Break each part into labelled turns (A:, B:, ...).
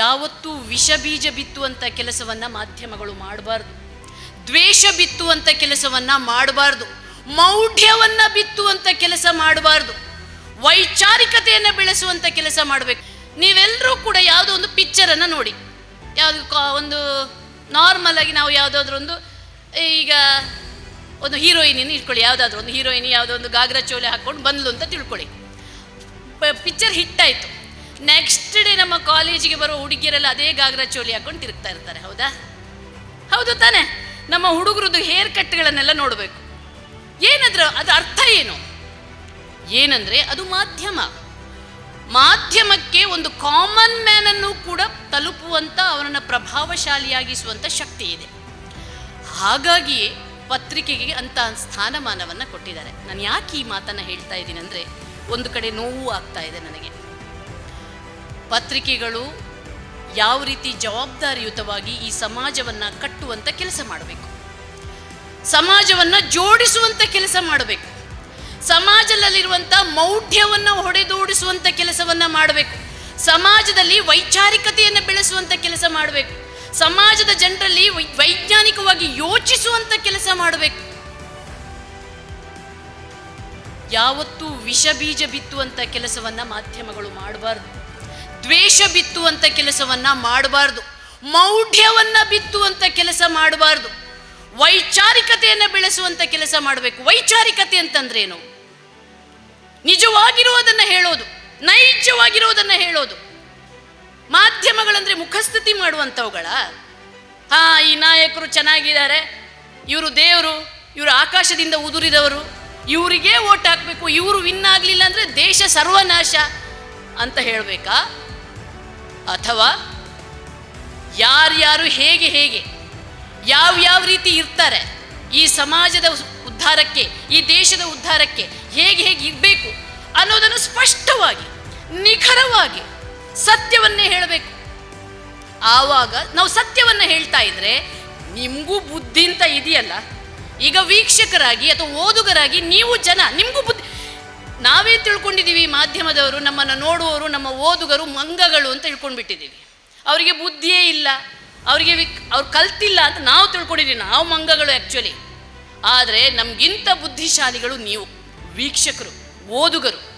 A: ಯಾವತ್ತೂ ವಿಷ ಬೀಜ ಬಿತ್ತುವಂಥ ಕೆಲಸವನ್ನು ಮಾಧ್ಯಮಗಳು ಮಾಡಬಾರ್ದು. ದ್ವೇಷ ಬಿತ್ತುವಂಥ ಕೆಲಸವನ್ನು ಮಾಡಬಾರ್ದು. ಮೌಢ್ಯವನ್ನು ಬಿತ್ತುವಂಥ ಕೆಲಸ ಮಾಡಬಾರ್ದು. ವೈಚಾರಿಕತೆಯನ್ನು ಬೆಳೆಸುವಂಥ ಕೆಲಸ ಮಾಡಬೇಕು. ನೀವೆಲ್ಲರೂ ಕೂಡ ಯಾವುದೋ ಒಂದು ಪಿಕ್ಚರನ್ನು ನೋಡಿ. ಯಾವುದು ಒಂದು ನಾರ್ಮಲ್ ಆಗಿ ನಾವು ಯಾವುದಾದ್ರೂ ಒಂದು, ಈಗ ಒಂದು ಹೀರೋಯಿನಿನ ಇಟ್ಕೊಳ್ಳಿ. ಯಾವುದಾದ್ರೂ ಒಂದು ಹೀರೋಯಿನಿ ಯಾವುದೋ ಒಂದು ಗಾಗ್ರಾ ಚೋಲೆ ಹಾಕ್ಕೊಂಡು ಬಂದ್ಲು ಅಂತ ತಿಳ್ಕೊಳ್ಳಿ. ಪಿಕ್ಚರ್ ಹಿಟ್ ಆಯಿತು. ನೆಕ್ಸ್ಟ್ ಡೇ ನಮ್ಮ ಕಾಲೇಜಿಗೆ ಬರೋ ಹುಡುಗಿಯರೆಲ್ಲ ಅದೇ ಗಾಗ್ರ ಚೋಲಿ ಹಾಕೊಂಡು ತಿರುಗ್ತಾ ಇರ್ತಾರೆ, ಹೌದಾ? ಹೌದು ತಾನೆ. ನಮ್ಮ ಹುಡುಗರದ್ದು ಹೇರ್ ಕಟ್ಗಳನ್ನೆಲ್ಲ ನೋಡಬೇಕು. ಏನಂದ್ರೆ ಅದು ಅರ್ಥ ಏನು? ಏನಂದ್ರೆ ಅದು ಮಾಧ್ಯಮ. ಮಾಧ್ಯಮಕ್ಕೆ ಒಂದು ಕಾಮನ್ ಮ್ಯಾನ್ ಅನ್ನು ಕೂಡ ತಲುಪುವಂತ ಅವನನ್ನು ಪ್ರಭಾವಶಾಲಿಯಾಗಿಸುವಂತ ಶಕ್ತಿ ಇದೆ. ಹಾಗಾಗಿಯೇ ಪತ್ರಿಕೆಗೆ ಅಂತ ಸ್ಥಾನಮಾನವನ್ನು ಕೊಟ್ಟಿದ್ದಾರೆ. ನಾನು ಯಾಕೆ ಈ ಮಾತನ್ನು ಹೇಳ್ತಾ ಇದ್ದೀನಿ ಅಂದರೆ, ಒಂದು ಕಡೆ ನೋವು ಆಗ್ತಾ ಇದೆ ನನಗೆ. ಪತ್ರಿಕೆಗಳು ಯಾವ ರೀತಿ ಜವಾಬ್ದಾರಿಯುತವಾಗಿ ಈ ಸಮಾಜವನ್ನು ಕಟ್ಟುವಂಥ ಕೆಲಸ ಮಾಡಬೇಕು. ಸಮಾಜವನ್ನು ಜೋಡಿಸುವಂಥ ಕೆಲಸ ಮಾಡಬೇಕು. ಸಮಾಜದಲ್ಲಿರುವಂಥ ಮೌಢ್ಯವನ್ನು ಹೊಡೆದೋಡಿಸುವಂಥ ಕೆಲಸವನ್ನು ಮಾಡಬೇಕು. ಸಮಾಜದಲ್ಲಿ ವೈಚಾರಿಕತೆಯನ್ನು ಬೆಳೆಸುವಂಥ ಕೆಲಸ ಮಾಡಬೇಕು. ಸಮಾಜದ ಜನರಲ್ಲಿ ವೈಜ್ಞಾನಿಕವಾಗಿ ಯೋಚಿಸುವಂಥ ಕೆಲಸ ಮಾಡಬೇಕು. ಯಾವತ್ತೂ ವಿಷ ಬೀಜ ಬಿತ್ತುವಂಥ ಕೆಲಸವನ್ನ ಮಾಧ್ಯಮಗಳು ಮಾಡಬಾರ್ದು. ದ್ವೇಷ ಬಿತ್ತುವಂಥ ಕೆಲಸವನ್ನ ಮಾಡಬಾರ್ದು. ಮೌಢ್ಯವನ್ನ ಬಿತ್ತುವಂಥ ಕೆಲಸ ಮಾಡಬಾರ್ದು. ವೈಚಾರಿಕತೆಯನ್ನು ಬೆಳೆಸುವಂಥ ಕೆಲಸ ಮಾಡಬೇಕು. ವೈಚಾರಿಕತೆ ಅಂತಂದ್ರೇನು? ನಿಜವಾಗಿರುವುದನ್ನು ಹೇಳೋದು. ನೈಜವಾಗಿರುವುದನ್ನು ಹೇಳೋದು. ಮಾಧ್ಯಮಗಳಂದ್ರೆ ಮುಖಸ್ಥಿತಿ ಮಾಡುವಂಥವುಗಳ ಹಾ, ಈ ನಾಯಕರು ಚೆನ್ನಾಗಿದ್ದಾರೆ. ಇವರು ದೇವರು, ಇವರು ಆಕಾಶದಿಂದ ಉದುರಿದವರು. ಇವರಿಗೆ ಓಟ್ ಹಾಕಬೇಕು. ಇವರು ವಿನ್ ಆಗಲಿಲ್ಲ ಅಂದರೆ ದೇಶ ಸರ್ವನಾಶ ಅಂತ ಹೇಳಬೇಕಾ? ಅಥವಾ ಯಾರ್ಯಾರು ಹೇಗೆ ಹೇಗೆ ಯಾವ ಯಾವ ರೀತಿ ಇರ್ತಾರೆ ಈ ಸಮಾಜದ ಉದ್ಧಾರಕ್ಕೆ, ಈ ದೇಶದ ಉದ್ಧಾರಕ್ಕೆ ಹೇಗೆ ಹೇಗೆ ಇರಬೇಕು ಅನ್ನೋದನ್ನು ಸ್ಪಷ್ಟವಾಗಿ, ನಿಖರವಾಗಿ ಸತ್ಯವನ್ನೇ ಹೇಳಬೇಕು. ಆವಾಗ ನಾವು ಸತ್ಯವನ್ನ ಹೇಳ್ತಾ ಇದ್ರೆ ನಿಮಗೂ ಬುದ್ಧಿ ಅಂತ ಇದೆಯಲ್ಲ. ಈಗ ವೀಕ್ಷಕರಾಗಿ ಅಥವಾ ಓದುಗರಾಗಿ ನೀವು ಜನ, ನಿಮಗೂ ನಾವೇ ತಿಳ್ಕೊಂಡಿದ್ದೀವಿ ಮಾಧ್ಯಮದವರು, ನಮ್ಮನ್ನು ನೋಡುವವರು, ನಮ್ಮ ಓದುಗರು ಮಂಗಗಳು ಅಂತ ತಿಳ್ಕೊಂಡ್ಬಿಟ್ಟಿದ್ದೀವಿ ಅವರಿಗೆ ಬುದ್ಧಿಯೇ ಇಲ್ಲ. ಅವರಿಗೆ ಅವ್ರು ಕಲ್ತಿಲ್ಲ ಅಂತ ನಾವು ತಿಳ್ಕೊಂಡಿದ್ದೀವಿ ನಾವು ಮಂಗಗಳು ಆ್ಯಕ್ಚುಲಿ ಆದರೆ ನಮಗಿಂತ ಬುದ್ಧಿಶಾಲಿಗಳು ನೀವು, ವೀಕ್ಷಕರು, ಓದುಗರು.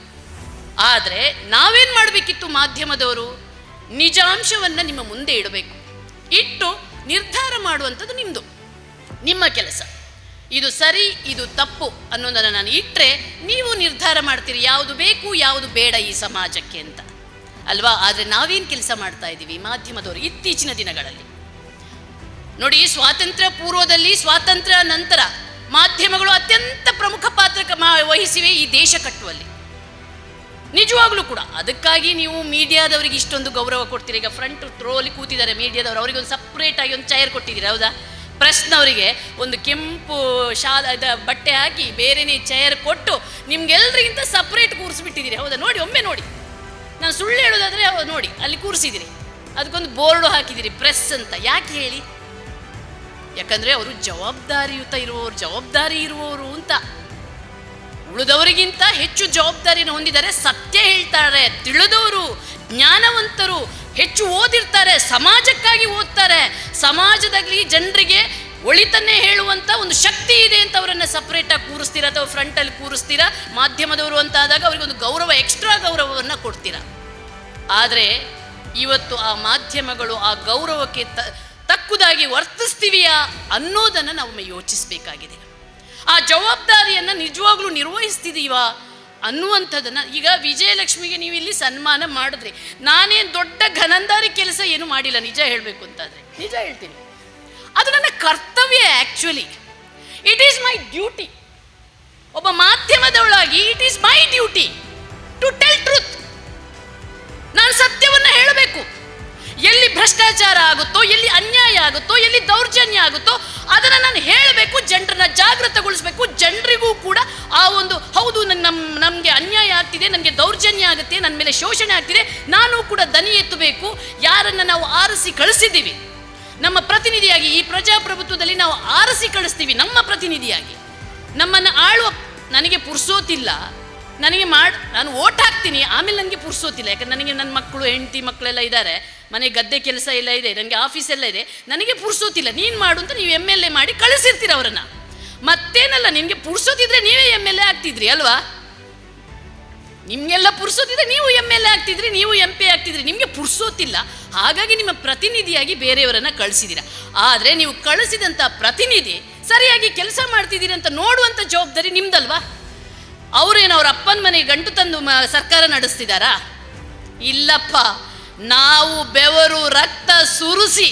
A: ಆದರೆ ನಾವೇನು ಮಾಡಬೇಕಿತ್ತು ಮಾಧ್ಯಮದವರು? ನಿಜಾಂಶವನ್ನು ನಿಮ್ಮ ಮುಂದೆ ಇಡಬೇಕು. ಇಟ್ಟು ನಿರ್ಧಾರ ಮಾಡುವಂಥದ್ದು ನಿಮ್ಮದು ನಿಮ್ಮ ಕೆಲಸ. ಇದು ಸರಿ, ಇದು ತಪ್ಪು ಅನ್ನೋದನ್ನು ನಾನು ಇಟ್ಟರೆ ನೀವು ನಿರ್ಧಾರ ಮಾಡ್ತೀರಿ, ಯಾವುದು ಬೇಕು, ಯಾವುದು ಬೇಡ ಈ ಸಮಾಜಕ್ಕೆ ಅಂತ. ಅಲ್ವಾ? ಆದರೆ ನಾವೇನು ಕೆಲಸ ಮಾಡ್ತಾ ಇದ್ದೀವಿ ಮಾಧ್ಯಮದವರು ಇತ್ತೀಚಿನ ದಿನಗಳಲ್ಲಿ. ನೋಡಿ, ಸ್ವಾತಂತ್ರ್ಯ ಪೂರ್ವದಲ್ಲಿ, ಸ್ವಾತಂತ್ರ್ಯ ನಂತರ ಮಾಧ್ಯಮಗಳು ಅತ್ಯಂತ ಪ್ರಮುಖ ಪಾತ್ರ ವಹಿಸಿವೆ ಈ ದೇಶ ಕಟ್ಟುವಲ್ಲಿ. ನಿಜವಾಗ್ಲೂ ಕೂಡ ಅದಕ್ಕಾಗಿ ನೀವು ಮೀಡಿಯಾದವರಿಗೆ ಇಷ್ಟೊಂದು ಗೌರವ ಕೊಡ್ತೀರಿ. ಈಗ ಫ್ರಂಟ್ ಅಲ್ಲಿ ಕೂತಿದ್ದಾರೆ ಮೀಡಿಯಾದವರು ಅವರಿಗೆ ಒಂದು ಸಪ್ರೇಟ್ ಆಗಿ ಒಂದು ಚೇರ್ ಕೊಟ್ಟಿದ್ದೀರಿ, ಹೌದಾ? ಪ್ರೆಸ್ನವರಿಗೆ ಒಂದು ಕೆಂಪು ಶಾಲ ಬಟ್ಟೆ ಹಾಕಿ ಬೇರೆನೇ ಚೇರ್ ಕೊಟ್ಟು ನಿಮ್ಗೆಲ್ರಿಗಿಂತ ಸಪ್ರೇಟ್ ಕೂರಿಸ್ಬಿಟ್ಟಿದ್ದೀರಿ. ಹೌದಾ? ನೋಡಿ, ಒಮ್ಮೆ ನೋಡಿ. ನಾನು ಸುಳ್ಳು ಹೇಳೋದಾದರೆ ನೋಡಿ, ಅಲ್ಲಿ ಕೂರಿಸಿದಿರಿ ಅದಕ್ಕೊಂದು ಬೋರ್ಡು ಹಾಕಿದಿರಿ ಪ್ರೆಸ್ ಅಂತ. ಯಾಕೆ ಹೇಳಿ? ಯಾಕಂದ್ರೆ ಅವರು ಜವಾಬ್ದಾರಿಯುತ ಇರುವವರು, ಜವಾಬ್ದಾರಿ ಇರುವವರು ಅಂತ. ಉಳಿದವರಿಗಿಂತ ಹೆಚ್ಚು ಜವಾಬ್ದಾರಿಯನ್ನು ಹೊಂದಿದ್ದಾರೆ. ಸತ್ಯ ಹೇಳ್ತಾರೆ, ತಿಳಿದವರು, ಜ್ಞಾನವಂತರು. ಹೆಚ್ಚು ಓದಿರ್ತಾರೆ, ಸಮಾಜಕ್ಕಾಗಿ ಓದ್ತಾರೆ. ಸಮಾಜದಲ್ಲಿ ಜನರಿಗೆ ಒಳಿತನ್ನೇ ಹೇಳುವಂತ ಒಂದು ಶಕ್ತಿ ಇದೆ ಅಂತ ಅವರನ್ನು ಸಪ್ರೇಟಾಗಿ ಕೂರಿಸ್ತೀರಾ ಅಥವಾ ಫ್ರಂಟಲ್ಲಿ ಕೂರಿಸ್ತೀರಾ? ಮಾಧ್ಯಮದವರು ಅಂತ ಆದಾಗ ಅವರಿಗೆ ಒಂದು ಗೌರವ ಎಕ್ಸ್ಟ್ರಾ ಗೌರವವನ್ನು ಕೊಡ್ತೀರಾ? ಆದರೆ ಇವತ್ತು ಆ ಮಾಧ್ಯಮಗಳು ಆ ಗೌರವಕ್ಕೆ ತಕ್ಕುದಾಗಿ ವರ್ತಿಸ್ತೀವಿಯಾ ಅನ್ನೋದನ್ನು ನಾವು ಯೋಚಿಸಬೇಕಾಗಿದೆ. ಆ ಜವಾಬ್ದಾರಿಯನ್ನು ನಿಜವಾಗ್ಲೂ ನಿರ್ವಹಿಸ್ತಿದೀವಾ? ಅನ್ನುವಂಥದ್ದನ್ನು ಈಗ ವಿಜಯಲಕ್ಷ್ಮಿಗೆ ನೀವು ಇಲ್ಲಿ ಸನ್ಮಾನ ಮಾಡಿದ್ರಿ. ನಾನೇನು ದೊಡ್ಡ ಘನಂದಾರಿ ಕೆಲಸ ಏನು ಮಾಡಿಲ್ಲ, ನಿಜ ಹೇಳಬೇಕು ಅಂತಾದರೆ. ನಿಜ ಹೇಳ್ತೀನಿ. ಅದು ನನ್ನ ಕರ್ತವ್ಯ actually it is my duty ಒಬ್ಬ ಮಾಧ್ಯಮದವಳಾಗಿ it is my duty to tell truth ನಾನು ಸತ್ಯವನ್ನು ಹೇಳಬೇಕು. ಎಲ್ಲಿ ಭ್ರಷ್ಟಾಚಾರ ಆಗುತ್ತೋ, ಎಲ್ಲಿ ಅನ್ಯಾಯ ಆಗುತ್ತೋ, ಎಲ್ಲಿ ದೌರ್ಜನ್ಯ ಆಗುತ್ತೋ, ಅದನ್ನ ನಾನು ಹೇಳಬೇಕು ಆಗುತ್ತೆ ನನ್ನ ಮೇಲೆ ಶೋಷಣೆ ಆಗ್ತಿದೆ, ನಾನು ಕೂಡ ದನಿ ಎತ್ತಬೇಕು, ಯಾರನ್ನ ನಾವು ಆರಿಸಿ ಕಳಿಸಿದ್ದೀವಿ. ನಮ್ಮ ಪ್ರತಿನಿಧಿಯಾಗಿ, ಈ ಪ್ರಜಾಪ್ರಭುತ್ವದಲ್ಲಿ ನಾವು ಆರಿಸಿ ಕಳಿಸ್ತೀವಿ, ನಮ್ಮ ಪ್ರತಿನಿಧಿಯಾಗಿ. ನಮ್ಮನ್ನು ಆಳುವ, ನನಗೆ ಪುರ್ಸೋತಿಲ್ಲ, ನನಗೆ ಮಾಡಿ, ನಾನು ಓಟ್ ಹಾಕ್ತೀನಿ, ಆಮೇಲೆ ನನಗೆ ಪುರ್ಸೋತಿಲ್ಲ, ಯಾಕಂದ್ರೆ ನನಗೆ ನನ್ನ ಮಕ್ಕಳು, ಹೆಂಡತಿ ಮಕ್ಕಳೆಲ್ಲ ಇದ್ದಾರೆ, ಮನೆ ಗದ್ದೆ ಕೆಲಸ ಎಲ್ಲ ಇದೆ ನನಗೆ ಆಫೀಸ್ ಎಲ್ಲ ಇದೆ, ನನಗೆ ಪುರ್ಸೋತಿಲ್ಲ, ನೀನು ಮಾಡು ಅಂತ ನೀವು ಎಂ ಎಲ್ ಎ ಮಾಡಿ ಕಳಿಸಿರ್ತೀರ ಅವರನ್ನು. ಮತ್ತೇನಲ್ಲ ನಿಮಗೆ ಪುರ್ಸೋತಿದ್ರೆ ನೀವೇ ಎಂ ಎಲ್ ಎ ಆಗ್ತಿದ್ರಿ, ಅಲ್ವಾ? ನಿಮಗೆಲ್ಲ ಪುರ್ಸೋತಿದ್ರೆ ನೀವು ಎಂ ಎಲ್ ಎ ಆಗ್ತಿದ್ರಿ, ನೀವು ಎಂ ಪಿ ಆಗ್ತಿದ್ರಿ, ನಿಮಗೆ ಪುರ್ಸೋತಿಲ್ಲ. ಹಾಗಾಗಿ ನಿಮ್ಮ ಪ್ರತಿನಿಧಿಯಾಗಿ ಬೇರೆಯವರನ್ನು ಕಳಿಸಿದ್ದೀರಾ ಆದರೆ ನೀವು ಕಳಿಸಿದಂಥ ಪ್ರತಿನಿಧಿ ಸರಿಯಾಗಿ ಕೆಲಸ ಮಾಡ್ತಿದ್ದೀರಿ ಅಂತ ನೋಡುವಂಥ ಜವಾಬ್ದಾರಿ ನಿಮ್ದಲ್ವಾ? ಅವರೇನು ಅವ್ರ ಅಪ್ಪನ ಮನೆ ಗಂಟು ತಂದು ಸರ್ಕಾರ ನಡೆಸ್ತಿದ್ದಾರಾ ಇಲ್ಲಪ್ಪ. ನಾವು ಬೆವರು ರಕ್ತ ಸುರಿಸಿ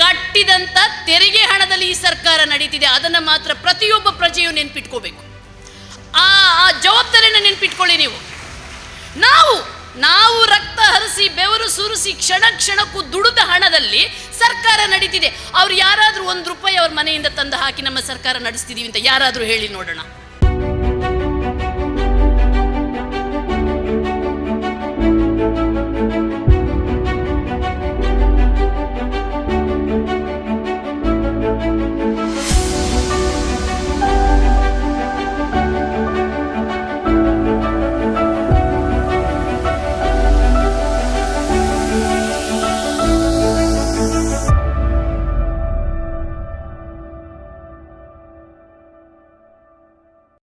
A: ಕಟ್ಟಿದಂಥ ತೆರಿಗೆ ಹಣದಲ್ಲಿ ಈ ಸರ್ಕಾರ ನಡೀತಿದೆ. ಅದನ್ನು ಮಾತ್ರ ಪ್ರತಿಯೊಬ್ಬ ಪ್ರಜೆಯು ನೆನ್ಪಿಟ್ಕೋಬೇಕು. ಆ ಜವಾಬ್ದಾರಿನ ನೆನ್ಪಿಟ್ಕೊಳ್ಳಿ ನೀವು. ನಾವು ನಾವು ರಕ್ತ ಹರಿಸಿ, ಬೆವರು ಸುರಿಸಿ, ಕ್ಷಣ ಕ್ಷಣಕ್ಕೂ ದುಡಿದ ಹಣದಲ್ಲಿ ಸರ್ಕಾರ ನಡೀತಿದೆ. ಅವ್ರು ಯಾರಾದರೂ ಒಂದು ರೂಪಾಯಿ ಅವ್ರ ಮನೆಯಿಂದ ತಂದು ಹಾಕಿ ನಮ್ಮ ಸರ್ಕಾರ ನಡೆಸ್ತಿದ್ದೀವಿ ಅಂತ ಯಾರಾದರೂ ಹೇಳಿ ನೋಡೋಣ.